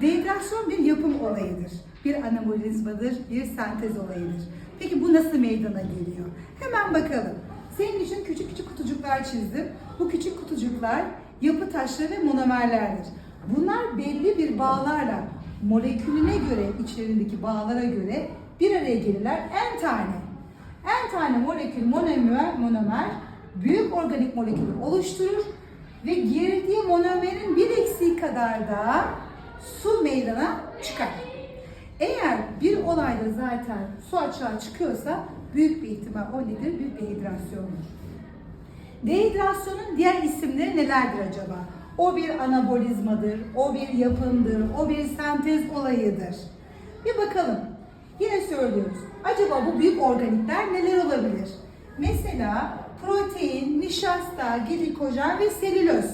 Dehidrasyon bir yapım olayıdır. Bir anabolizmadır, bir sentez olayıdır. Peki bu nasıl meydana geliyor? Hemen bakalım. Senin için küçük küçük kutucuklar çizdim. Bu küçük kutucuklar yapı taşları ve monomerlerdir. Bunlar belli bir bağlarla molekülüne göre, içlerindeki bağlara göre bir araya gelirler. En tane. En tane molekül monomer, monomer büyük organik molekülü oluşturur ve girdiği monomerin bir eksiği kadar da su meydana çıkar. Eğer bir olayda zaten su açığa çıkıyorsa büyük bir ihtimal o nedir? Bir dehidrasyondur. Dehidrasyonun diğer isimleri nelerdir acaba? O bir anabolizmadır, o bir yapımdır, o bir sentez olayıdır. Bir bakalım. Yine söylüyoruz. Acaba bu büyük organikler neler olabilir? Mesela protein, nişasta, glikojen ve selüloz.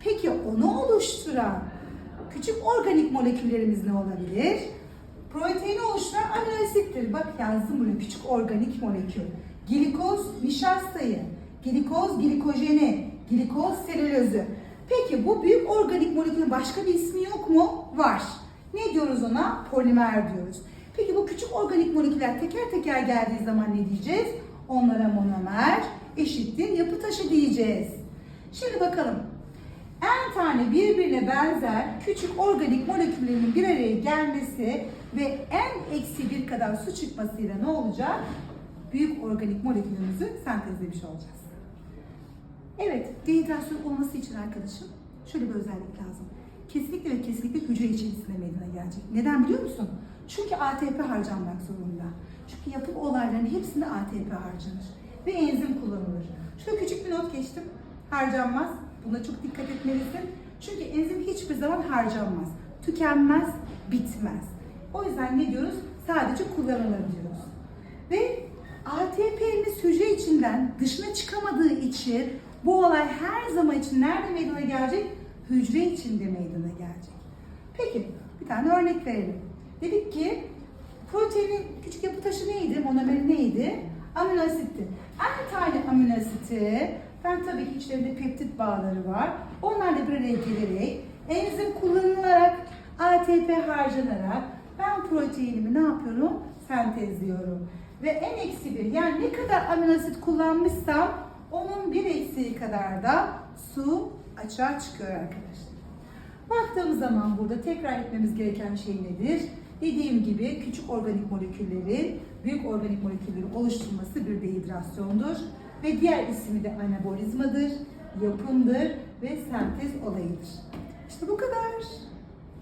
Peki onu oluşturan küçük organik moleküllerimiz ne olabilir? Proteini oluşturan amino asittir. Bak yazdım buraya küçük organik molekül. Glikoz nişastayı, glikoz glikojeni, glikoz selülozü. Peki bu büyük organik molekülün başka bir ismi yok mu? Var. Ne diyoruz ona? Polimer diyoruz. Peki bu küçük organik moleküller teker teker geldiği zaman ne diyeceğiz? Onlara monomer eşittir yapı taşı diyeceğiz. Şimdi bakalım. En tane birbirine benzer küçük organik moleküllerin bir araya gelmesi ve en eksi bir kadar su çıkmasıyla ne olacak? Büyük organik molekülümüzü sentezlemiş olacağız. Evet, dehidrasyon olması için arkadaşım şöyle bir özellik lazım. Kesinlikle ve kesinlikle hücre içerisinde meydana gelecek. Neden biliyor musun? Çünkü ATP harcanmak zorunda. Çünkü yapım olaylarının hepsinde ATP harcanır. Ve enzim kullanılır. Şöyle küçük bir not geçtim. Harcanmaz. Buna çok dikkat etmelisin. Çünkü enzim hiçbir zaman harcanmaz. Tükenmez, bitmez. O yüzden ne diyoruz? Sadece kullanılır diyoruz. Ve ATP'miz hücre içinden dışına çıkamadığı için bu olay her zaman için nerede meydana gelecek? Hücre içinde meydana gelecek. Peki bir tane örnek verelim. Dedik ki proteinin küçük yapı taşı neydi? Monomeri neydi? Amino asitti. En tane amino asiti ben tabii ki içlerinde peptit bağları var. Onlarla bir araya gelerek enzim kullanılarak ATP harcanarak ben proteinimi ne yapıyorum? Sentezliyorum. Ve en eksi bir yani ne kadar amino asit kullanmışsam onun bir eksiği kadar da su açığa çıkıyor arkadaşlar. Baktığımız zaman burada tekrar etmemiz gereken şey nedir? Dediğim gibi küçük organik moleküllerin büyük organik molekülleri oluşturması bir dehidrasyondur. Ve diğer ismi de anabolizmadır, yapımdır ve sentez olayıdır. İşte bu kadar.